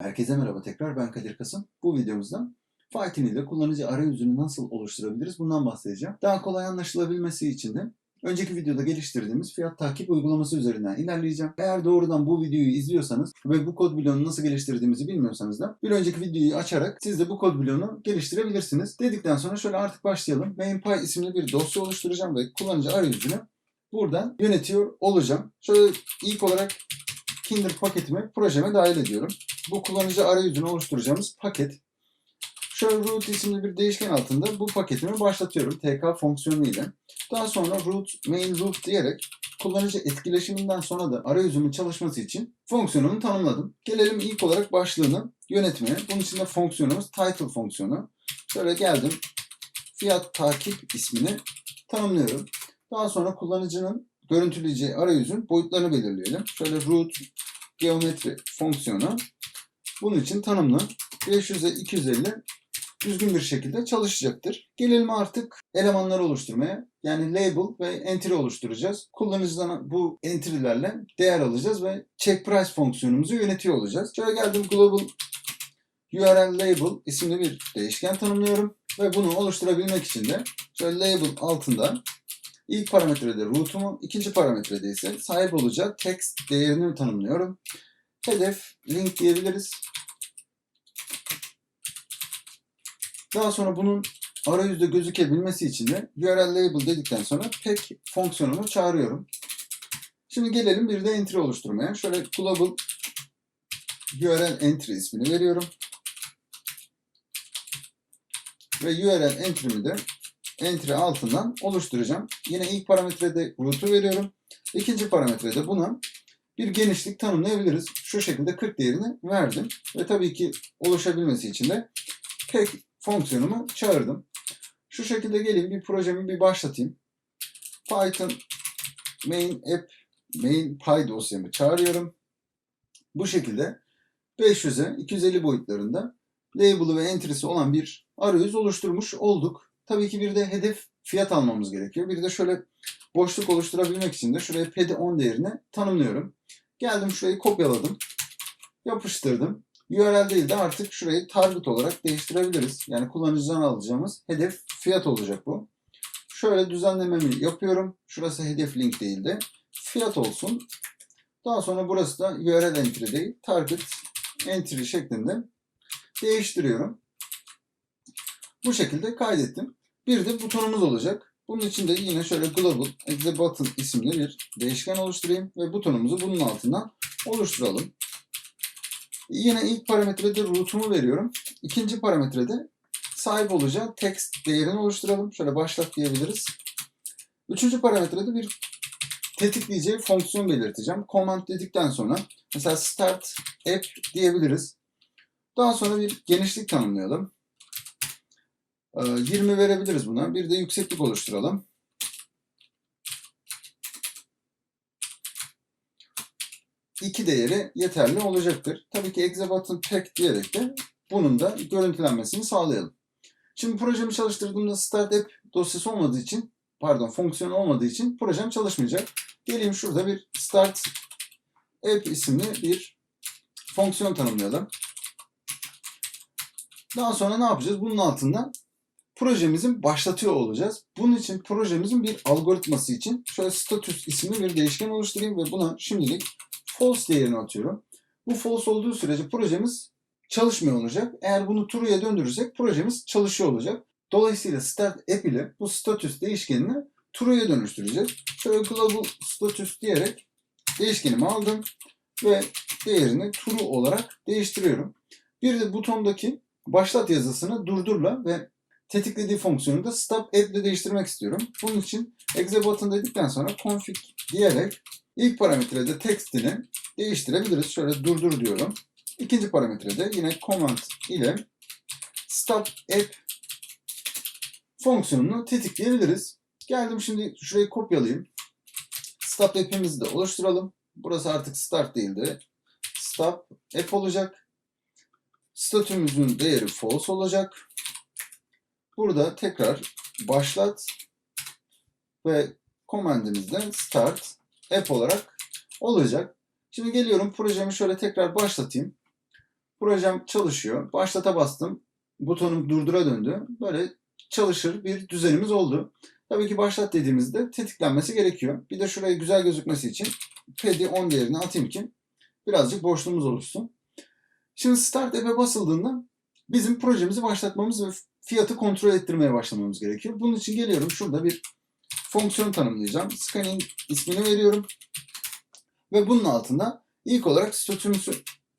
Herkese merhaba tekrar ben Kadir Kasım. Bu videomuzda Fightin ile kullanıcı arayüzünü nasıl oluşturabiliriz bundan bahsedeceğim. Daha kolay anlaşılabilmesi için de önceki videoda geliştirdiğimiz fiyat takip uygulaması üzerinden ilerleyeceğim. Eğer doğrudan bu videoyu izliyorsanız ve bu kod bloğunu nasıl geliştirdiğimizi bilmiyorsanız da bir önceki videoyu açarak siz de bu kod bloğunu geliştirebilirsiniz. Dedikten sonra şöyle artık başlayalım. MainPy isimli bir dosya oluşturacağım ve kullanıcı arayüzünü buradan yönetiyor olacağım. Şöyle ilk olarak Kinder paketimi projeme dahil ediyorum bu kullanıcı arayüzünü oluşturacağımız paket. Şöyle root isimli bir değişken altında bu paketimi başlatıyorum tk fonksiyonu ile. Daha sonra root main root diyerek kullanıcı etkileşiminden sonra da arayüzümün çalışması için fonksiyonumu tanımladım. Gelelim ilk olarak başlığını yönetmeye. Bunun için de fonksiyonumuz title fonksiyonu. Şöyle geldim. Fiyat takip ismini tanımlıyorum. Daha sonra kullanıcının görüntüleyeceği arayüzün boyutlarını belirleyelim. Şöyle root geometri fonksiyonu bunun için tanımlı 500'e 250 düzgün bir şekilde çalışacaktır. Gelelim artık elemanları oluşturmaya. Yani label ve entry oluşturacağız. Kullanıcıdan bu entry'lerle değer alacağız ve check price fonksiyonumuzu yönetiyor olacağız. Şöyle geldim global URL label isimli bir değişken tanımlıyorum. Ve bunu oluşturabilmek için de şöyle label altında ilk parametrede root'umu, ikinci parametrede ise sahip olacağı text değerini tanımlıyorum. Hedef link diyebiliriz. Daha sonra bunun arayüzde gözükebilmesi için de URL label dedikten sonra pack fonksiyonumu çağırıyorum. Şimdi gelelim bir de entry oluşturmaya. Şöyle global URL entry ismini veriyorum. Ve URL entry'mi de entry altından oluşturacağım. Yine ilk parametrede root'u veriyorum. İkinci parametrede buna bir genişlik tanımlayabiliriz. Şu şekilde 40 değerini verdim. Ve tabii ki oluşabilmesi için de pack fonksiyonumu çağırdım. Şu şekilde geleyim bir projemi bir başlatayım. Python main app main py dosyamı çağırıyorum. Bu şekilde 500'e 250 boyutlarında label'ı ve entry'si olan bir arayüz oluşturmuş olduk. Tabii ki bir de hedef fiyat almamız gerekiyor. Bir de şöyle boşluk oluşturabilmek için de şuraya pd10 değerini tanımlıyorum. Geldim şurayı kopyaladım. Yapıştırdım. URL değil de artık şurayı target olarak değiştirebiliriz. Yani kullanıcıdan alacağımız hedef fiyat olacak bu. Şöyle düzenlememi yapıyorum. Şurası hedef link değil de fiyat olsun. Daha sonra burası da URL entry değil, target entry şeklinde değiştiriyorum. Bu şekilde kaydettim. Bir de butonumuz olacak. Bunun için de yine şöyle global exe button isimli bir değişken oluşturayım ve butonumuzu bunun altından oluşturalım. Yine ilk parametrede root'umu veriyorum. İkinci parametrede sahip olacağı text değerini oluşturalım. Şöyle başlat diyebiliriz. Üçüncü parametrede bir tetikleyeceği fonksiyon belirteceğim. Command dedikten sonra mesela start app diyebiliriz. Daha sonra bir genişlik tanımlayalım. 20 verebiliriz buna. Bir de yükseklik oluşturalım. İki değeri yeterli olacaktır. Tabii ki exe button pack diyerek de bunun da görüntülenmesini sağlayalım. Şimdi projemi çalıştırdığımda start app dosyası olmadığı için pardon fonksiyon olmadığı için projem çalışmayacak. Geleyim şurada bir start app isimli bir fonksiyon tanımlayalım. Daha sonra ne yapacağız? Bunun altında projemizin başlatıyor olacağız. Bunun için projemizin bir algoritması için şöyle status isimli bir değişken oluşturayım ve buna şimdilik false değerini atıyorum. Bu false olduğu sürece projemiz çalışmıyor olacak. Eğer bunu true'ya döndürürsek projemiz çalışıyor olacak. Dolayısıyla start app ile bu status değişkenini true'ya dönüştüreceğiz. Şöyle global status diyerek değişkenimi aldım ve değerini true olarak değiştiriyorum. Bir de butondaki başlat yazısını durdurla ve tetiklediği fonksiyonu da stop ile değiştirmek istiyorum. Bunun için exe button dedikten sonra config diyerek ilk parametrede textini değiştirebiliriz. Şöyle durdur diyorum. İkinci parametrede yine command ile stop app fonksiyonunu tetikleyebiliriz. Geldim şimdi şurayı kopyalayayım. Stop app'imizi de oluşturalım. Burası artık start değil de stop app olacak. Statümüzün değeri false olacak. Burada tekrar başlat ve komandimizde start app olarak olacak. Şimdi geliyorum projemi şöyle tekrar başlatayım. Projem çalışıyor. Başlata bastım. Butonum durdura döndü. Böyle çalışır bir düzenimiz oldu. Tabii ki başlat dediğimizde tetiklenmesi gerekiyor. Bir de şuraya güzel gözükmesi için ped'i 10 değerini atayım ki birazcık boşluğumuz oluşsun. Şimdi Start App'e basıldığında bizim projemizi başlatmamız ve fiyatı kontrol ettirmeye başlamamız gerekiyor. Bunun için geliyorum şurada bir fonksiyon tanımlayacağım. Scanning ismini veriyorum. Ve bunun altında ilk olarak statümüzü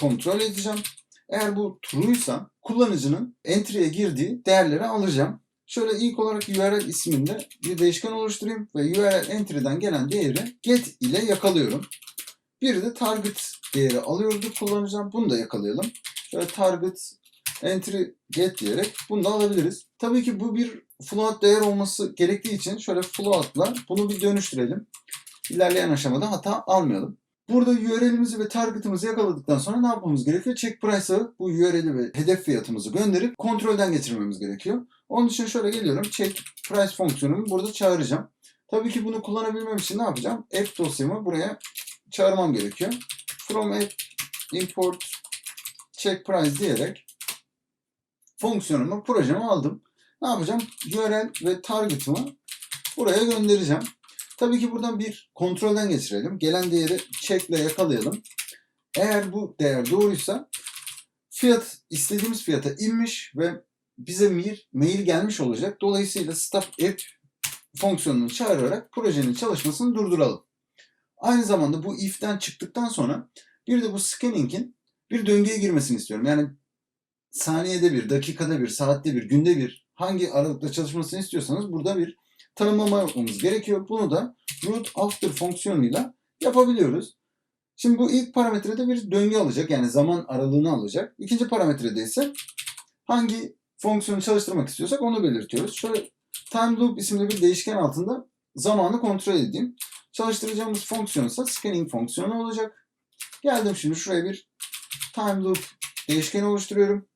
kontrol edeceğim. Eğer bu true'ysa kullanıcının entry'e girdiği değerleri alacağım. Şöyle ilk olarak URL isminde bir değişken oluşturayım ve URL entry'den gelen değeri get ile yakalıyorum. Bir de target değeri alıyorduk kullanacağım. Bunu da yakalayalım. Şöyle target entry get diyerek bunu da alabiliriz. Tabii ki bu bir float değer olması gerektiği için şöyle float'la bunu bir dönüştürelim. İlerleyen aşamada hata almayalım. Burada URL'imizi ve target'ımızı yakaladıktan sonra ne yapmamız gerekiyor? Check price'a bu URL'i ve hedef fiyatımızı gönderip kontrolden geçirmemiz gerekiyor. Onun için şöyle geliyorum. Check price fonksiyonumu burada çağıracağım. Tabii ki bunu kullanabilmem için ne yapacağım? App dosyamı buraya çağırmam gerekiyor. From app import check price diyerek fonksiyonumu, projemi aldım. Ne yapacağım? URL ve target'ımı buraya göndereceğim. Tabii ki buradan bir kontrolden geçirelim. Gelen değeri check ile yakalayalım. Eğer bu değer doğruysa fiyat istediğimiz fiyata inmiş ve bize bir mail gelmiş olacak. Dolayısıyla stop app fonksiyonunu çağırarak projenin çalışmasını durduralım. Aynı zamanda bu if'ten çıktıktan sonra bir de bu scanning'in bir döngüye girmesini istiyorum. Yani saniyede bir, dakikada bir, saatte bir, günde bir hangi aralıkta çalışmasını istiyorsanız burada bir tanımlama yapmamız gerekiyor. Bunu da root after fonksiyonuyla yapabiliyoruz. Şimdi bu ilk parametrede bir döngü alacak. Yani zaman aralığını alacak. İkinci parametrede ise hangi fonksiyonu çalıştırmak istiyorsak onu belirtiyoruz. Şöyle time loop isimli bir değişken altında zamanı kontrol edeyim. Çalıştıracağımız fonksiyon ise scanning fonksiyonu olacak. Geldim şimdi şuraya bir time loop değişkeni oluşturuyorum.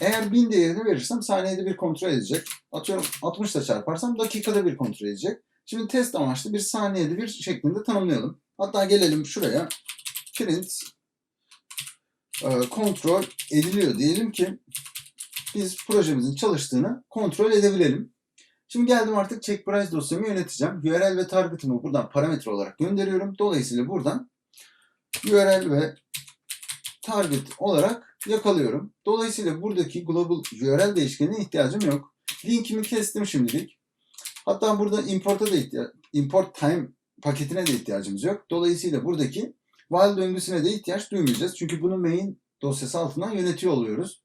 Eğer 1000 değerini verirsem saniyede bir kontrol edecek. Atıyorum 60 ile çarparsam dakikada bir kontrol edecek. Şimdi test amaçlı bir saniyede bir şeklinde tanımlayalım. Hatta gelelim şuraya print e, kontrol ediliyor diyelim ki biz projemizin çalıştığını kontrol edebilelim. Şimdi geldim artık check price dosyamı yöneteceğim. URL ve target'ımı buradan parametre olarak gönderiyorum. Dolayısıyla buradan URL ve target olarak yakalıyorum. Dolayısıyla buradaki global URL değişkenine ihtiyacım yok. Linkimi kestim şimdilik. Hatta burada import'a da import time paketine de ihtiyacımız yok. Dolayısıyla buradaki while döngüsüne de ihtiyaç duymayacağız. Çünkü bunu main dosyası altından yönetiyor oluyoruz.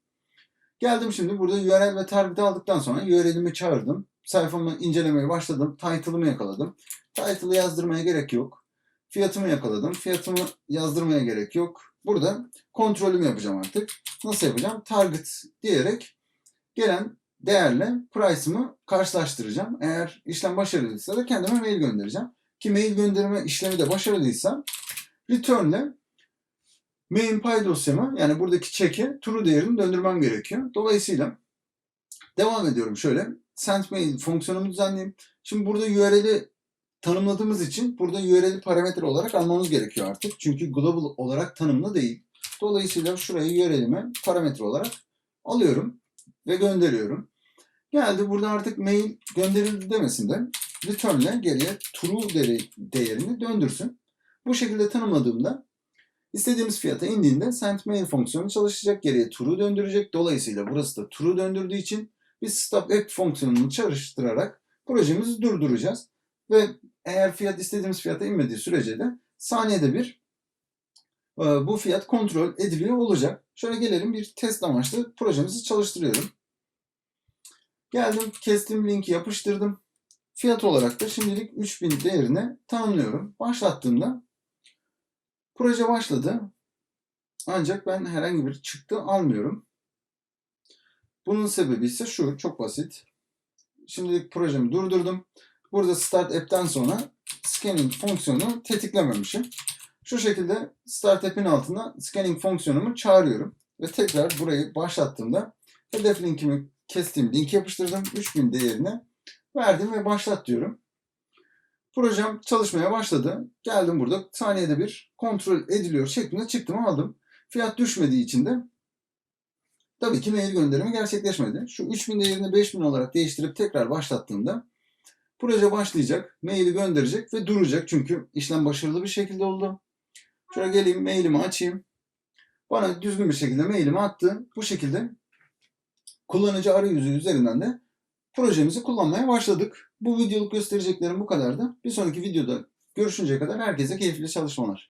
Geldim şimdi burada URL ve target'i aldıktan sonra URL'imi çağırdım. Sayfamı incelemeye başladım. Title'ımı yakaladım. Title'ı yazdırmaya gerek yok. Fiyatımı yakaladım. Fiyatımı yazdırmaya gerek yok. Burada kontrolümü yapacağım artık. Nasıl yapacağım? Target diyerek gelen değerle price'ımı karşılaştıracağım. Eğer işlem başarılıysa da kendime mail göndereceğim. Ki mail gönderme işlemi de başarılıysa return'le main pay dosyamı yani buradaki check'e true değerini döndürmem gerekiyor. Dolayısıyla devam ediyorum şöyle. Send mail fonksiyonumu düzenleyeyim. Şimdi burada URL'i tanımladığımız için burada URL'i parametre olarak almamız gerekiyor artık. Çünkü global olarak tanımlı değil. Dolayısıyla şuraya URL'imi parametre olarak alıyorum ve gönderiyorum. Geldi burada artık mail gönderildi demesin de return'le geriye true değerini döndürsün. Bu şekilde tanımladığımda istediğimiz fiyata indiğinde send mail fonksiyonu çalışacak. Geriye true döndürecek. Dolayısıyla burası da true döndürdüğü için biz stop app fonksiyonunu çalıştırarak projemizi durduracağız. Ve eğer fiyat istediğimiz fiyata inmediği sürece de saniyede bir e, bu fiyat kontrol ediliyor olacak. Şöyle gelelim bir test amaçlı projemizi çalıştırıyorum. Geldim kestim linki yapıştırdım. Fiyat olarak da şimdilik 3000 değerine tanımlıyorum. Başlattığımda proje başladı. Ancak ben herhangi bir çıktı almıyorum. Bunun sebebi ise şu çok basit. Şimdilik projemi durdurdum. Burada Start App'ten sonra Scanning fonksiyonu tetiklememişim. Şu şekilde Start App'in altına Scanning fonksiyonumu çağırıyorum. Ve tekrar burayı başlattığımda hedef linkimi kestiğim linki yapıştırdım. 3000 değerine verdim ve başlat diyorum. Projem çalışmaya başladı. Geldim burada saniyede bir kontrol ediliyor şeklinde çıktım aldım. Fiyat düşmediği için de Tabii ki mail gönderimi gerçekleşmedi. Şu 3000 değerini 5000 olarak değiştirip tekrar başlattığımda proje başlayacak, maili gönderecek ve duracak. Çünkü işlem başarılı bir şekilde oldu. Şöyle geleyim mailimi açayım. Bana düzgün bir şekilde mailimi attı. Bu şekilde kullanıcı arayüzü üzerinden de projemizi kullanmaya başladık. Bu videoluk göstereceklerim bu kadardı. Bir sonraki videoda görüşünceye kadar herkese keyifli çalışmalar.